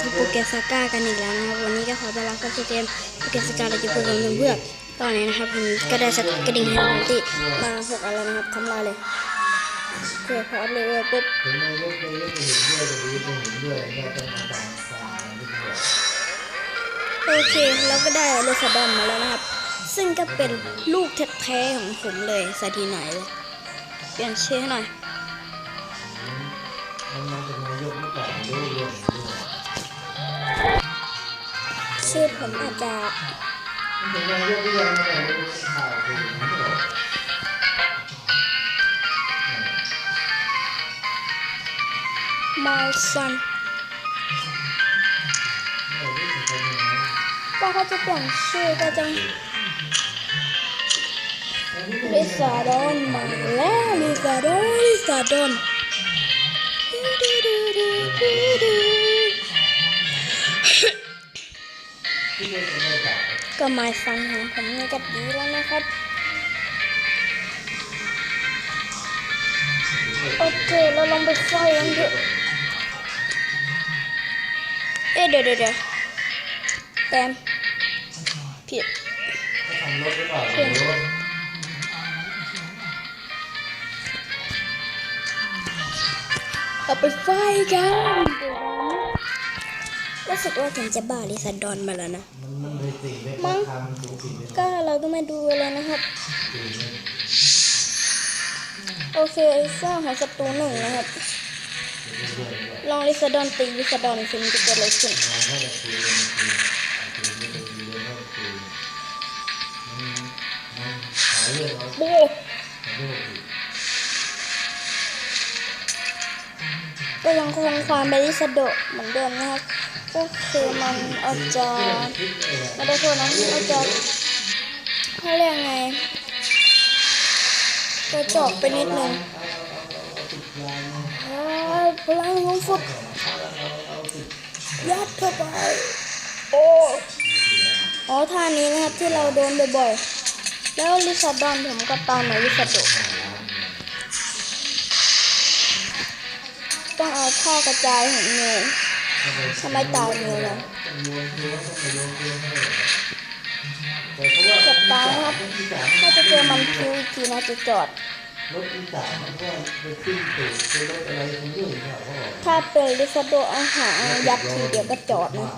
ที่ภูเก็ตซาก้ากันอีกแล้วนะครับวันนี้ก็ขอต้อนรับเข้าสู่เกมภูเก็ตซาก้าเราจะพูดกับเพื่อนตอนนี้นะครับผมก็ได้สักกระดิ่งแฮนด์ที่มาหกอันแล้วนะครับทำลายเลยโอเคพออัพเลเวลปุ๊บถึงนายกนายกจะเห็นด้วก็ต้องมาตามตามที่เขาบอกโอเคเราก็ได้เลสดอนมาแล้วนะครับ ซึ่งก็เป็นลูกแท้ๆของผมเลยสาทีไหนเลยเปลี่ยนชื่อให้หน่อย ชื่อผมอาจจะมารย์ม่าวคือมันก็บอกมาซันไม่รู้สึกเป็เขาจะเปลี่ยนชื่อก็จะลิซาดอนมาแล้วลิซาดอนลิซาดอนที่ว่าจะ ก็ไม้ฟันของผมเนี่ยก็ดีแล้วนะครับ โอเค เราลองไปไฟกันเถอะเอ๊ะเดี๋ยวเดี๋ยวแปมผิดเพื่อรถเราไปไฟกัน รู้สึกว่าผมจะบ้าลิซาดอนมาแล้วนะ มั้งก็เราก็มาดูเลยนะครับ โอเคสร้างหาศัตรูหนึ่งนะครับ ลองลิซาดอนตีลิซาดอนซิมจะเกิดอะไรขึ้นโบ้ก็ยังคงความเป็นลิซาโดเหมือนเดิมนะครับ ก็คือมันอาจจะไม่ได้โทษนะอาจจะเขาเรียกไงกระจอกไปนิดนึงพลังของฟุตยัดเข้าไปโอ้อ๋อท่านี้นะครับที่เราโดนบ่อยๆ แล้วลิซาดอนผมก็ตามมือนลิซาโดต้องเอาท่อกระจายเห็นงู ทำไมตายงูล่ะแต่ะเกับตายครับถ้าจะเจอมันคิวอีกทีนะจะจอดรถอีสานมันก็ไปขึ้นตู่เป็นรถอะไรคุณด้วยเนี่ยเขาบอกถ้าเป็นลิซาโดอาหารยัดทีเดียวก็จอดนะ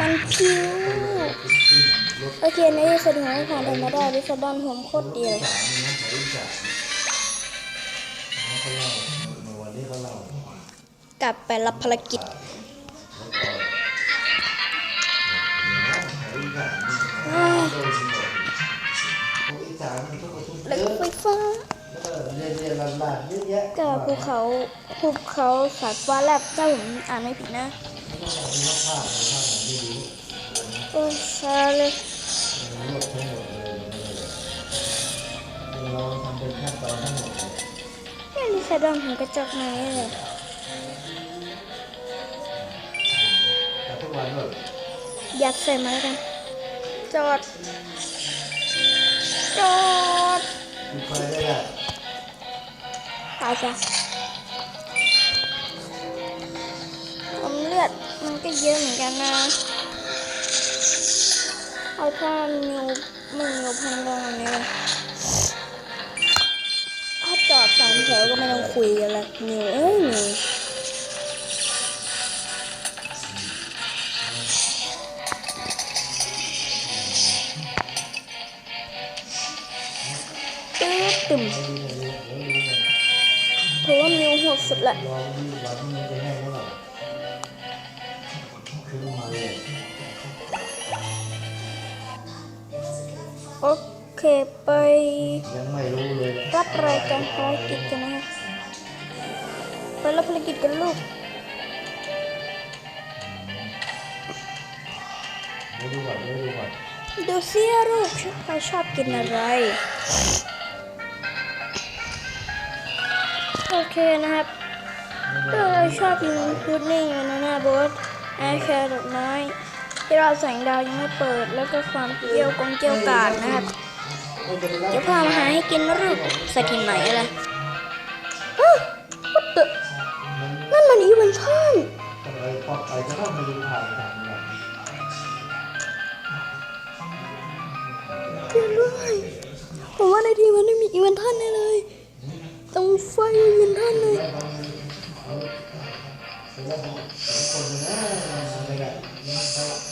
มันพิวขึ้นรถโอเคในที่สุดของผ่านไปมาได้ลิซาดอนผมโคตรเดีย ลับไปรับภารกิจของอีสานมันทุกคนทุกแล้วเยก็อะไฟฟ้าแล้วก็เรียนเรียนลานๆเยอะแยะกับภูเขาภูเขาสายฟ้าแลบถ้าผมอ่านไม่ผิดนะมีภาพในภาพไหนไม่รู้โอ้ซาเลยรวบทั้งหมดเลยเราทำเป็นขั้นตอนทั้งหมดเลยนี่ลิซาดอนผมกระจอกไหนเลย แต่ทุกวันแบบยัดใส่มาแล้วกัน จอด จอดมีไฟได้แหละตายจ้ะผมเลือดมันก็เยอะเหมือนกันนะ เอาถ้านิวมึงนิวพันลงอันนี้เลยถ้าจอดสามแถวก็ไม่ต้องคุยกันละนิวเอ้ยนิว ตึ๊ดตึมเพราะว่านิวโหดสุดละรอที่วันนี้จะแห้งแล้วหรอคือมาเลยโอเคไปยังไม่รู้เลยรับรายการภารกิจกันนะครับไปรับภารกิจกันลูกไม่ดูก่อนไม่ดูก่อนดูซิลูกใครชอบกินอะไร โอเคนะครับก็เราชอบกินพุดดิ้งนะนะโบสแอร์แครดอกไม้ที่เราแสงดาวยังไม่เปิด แล้วก็ความเกี่ยวกงเกี่ยวกาดนะครับเดี๋ยวพามาหาให้กินนะลูกส่ที่ไหนอะไรฮะ what the นั่นมันอีเวนท่านอะไรลอดภัยจะต้องมาดูผ่านทางอะไรเพื่อนด้วยผมว่าในทีมมันไม่มีอีเวนท่านแน่เลย ไฟอีเวนท์ท่านเลยเป็นว่านนะอะไรกัน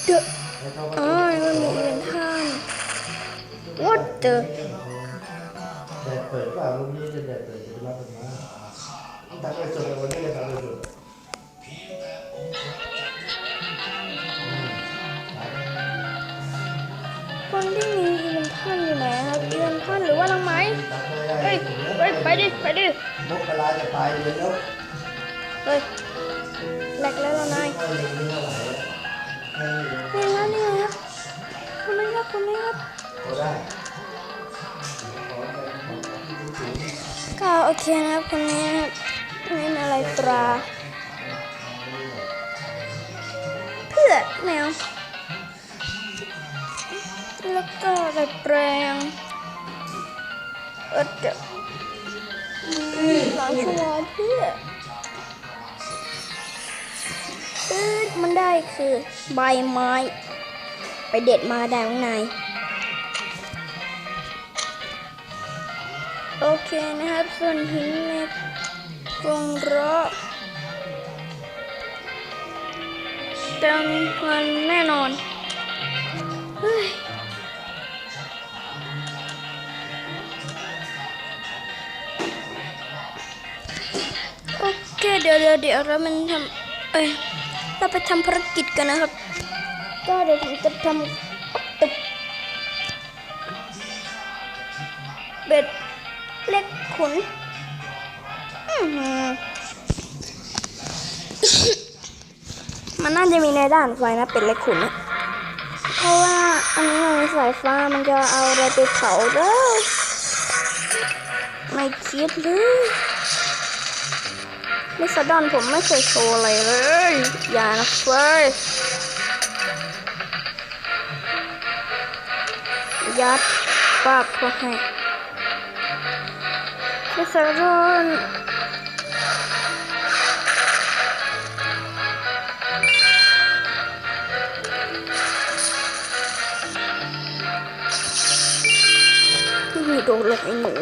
เดอะแล้วก็อ๋อมันมีเวนท่าน what the แดดเปิดเปล่าลูกนี้จะแดดเปิดจะรับมันมาตัดไปสุดเลยวันนี้เลยตัดไปสุดคนที่มีอีเวนท์ท่านอยู่ไหนครับอีเวนท์ท่านหรือว่าลังไม้เฮ้ยเฮ้ยไปดิ ไปดิ นกกระลาจะตายเลยแล้วเฮ้ยแหลกแล้วล่ะนายก็ยังไม่เท่าไหร่ให้นี่ครับนี่ครับคนนี้ครับคนนี้ครับก็ได้ก็โอเคนะครับคนนี้นะครับไม่มีอะไรตรา เพื่อแมวแล้วก็อะไรแปลงเออเดี๋ยว สองชั่วโมงเพื่อปื๊ดมันได้คือใบไม้ ไปเด็ดมาได้ข้างในโอเคนะครับ ส่วนหินในกรงรอเติมเงินแน่นอน เฮ้ย เดี๋ยวเดี๋ยวเดี๋ยวเรามันทำเอ้ยเราไปทำภารกิจกันนะครับ ก็เดี๋ยวผมจะทำตึกเบ็ดเล็กขุนอื้อหือมันน่าจะมีในด้านไฟนะเป็ดเล็กขุนนะเพราะว่าอันนี้มันสายฟ้ามันจะเอาอะไรไปเผาเด้อไม่คิดเลย มิสดอนผมไม่เคยโชว์อะไรเลย อย่านะเฟ้ยยัดปากเขาให้มิสดอนม่โดนหรอกไอ้หนู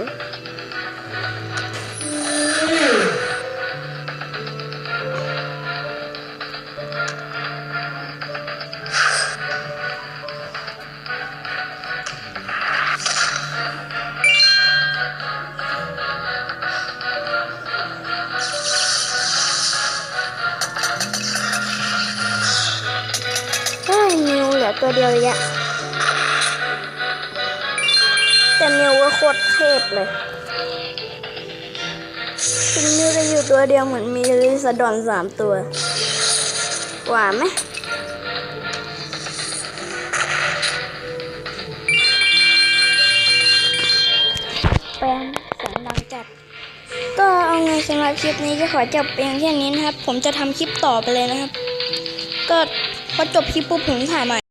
ลือตัวเดียวเลยอะแต่มิวก็โคตรเทพเลยถึงมิวจะอยู่ตัวเดียวเหมือนมีลิซาดอนสามตัว หวานไหมแปมเสียงดังจัด ก็เอาไงสำหรับคลิปนี้จะขอจบเพียงแค่นี้นะครับ ผมจะทำคลิปต่อไปเลยนะครับ ก็พอจบคลิปปุ๊บผมถ่ายใหม่